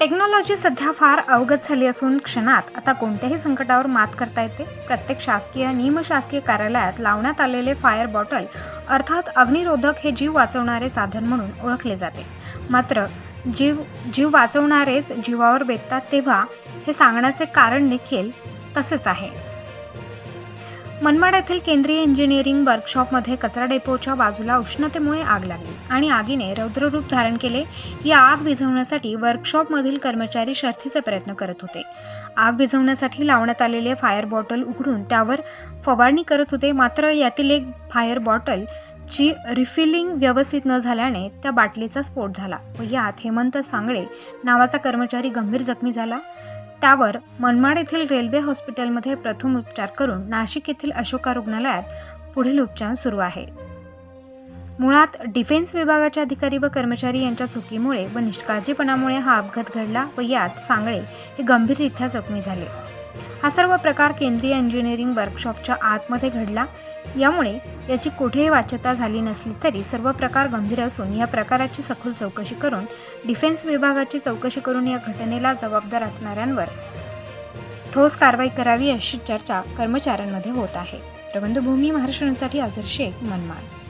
Technology सध्या फार अवगत झाली असून क्षणात आता कोणत्याही संकटावर मात करता येते. प्रत्येक शासकीय निमशासकीय कार्यालयात लावण्यात आलेले फायर बॉटल अर्थात अग्निरोधक हे जीव वाचवणारे साधन म्हणून ओळखले जाते. मात्र जीव जीव वाचवणारेच जीवावर बेततात तेव्हा हे सांगण्याचे कारण देखील तसेच आहे. मनमाड येथील केंद्रीय इंजिनिअरिंग वर्कशॉपमध्ये कचरा डेपोच्या बाजूला उष्णतेमुळे आग लागली आणि आगीने रौद्ररूप धारण केले. या आग विझवण्यासाठी वर्कशॉपमधील कर्मचारी शर्थीचे प्रयत्न करत होते. आग विझवण्यासाठी लावण्यात आलेले फायर बॉटल उघडून त्यावर फवारणी करत होते. मात्र यातील एक फायर बॉटल ची रिफिलिंग व्यवस्थित न झाल्याने त्या बाटलीचा स्फोट झाला व यात हेमंत सांगळे नावाचा कर्मचारी गंभीर जखमी झाला. त्यावर मनमाड येथील रेल्वे हॉस्पिटलमध्ये प्रथम उपचार करून नाशिक येथील अशोका रुग्णालयात पुढील उपचार सुरू आहे. मुळात डिफेन्स विभागाचे अधिकारी व कर्मचारी यांच्या चुकीमुळे व निष्काळजीपणामुळे हा अपघात घडला व यात सांगळे हे गंभीररित्या जखमी झाले. हा सर्व प्रकार केंद्रीय इंजिनिअरिंग वर्कशॉपच्या आतमध्ये घडला. यामुळे याची कुठेही वाच्यता झाली नसली तरी सर्व प्रकार गंभीर असून या प्रकाराची सखोल चौकशी करून डिफेन्स विभागाची चौकशी करून या घटनेला जबाबदार असणाऱ्यांवर ठोस कारवाई करावी अशी चर्चा कर्मचाऱ्यांमध्ये होत आहे. प्रबंधभूमी महाराष्ट्रासाठी आझर शेख मनमाड.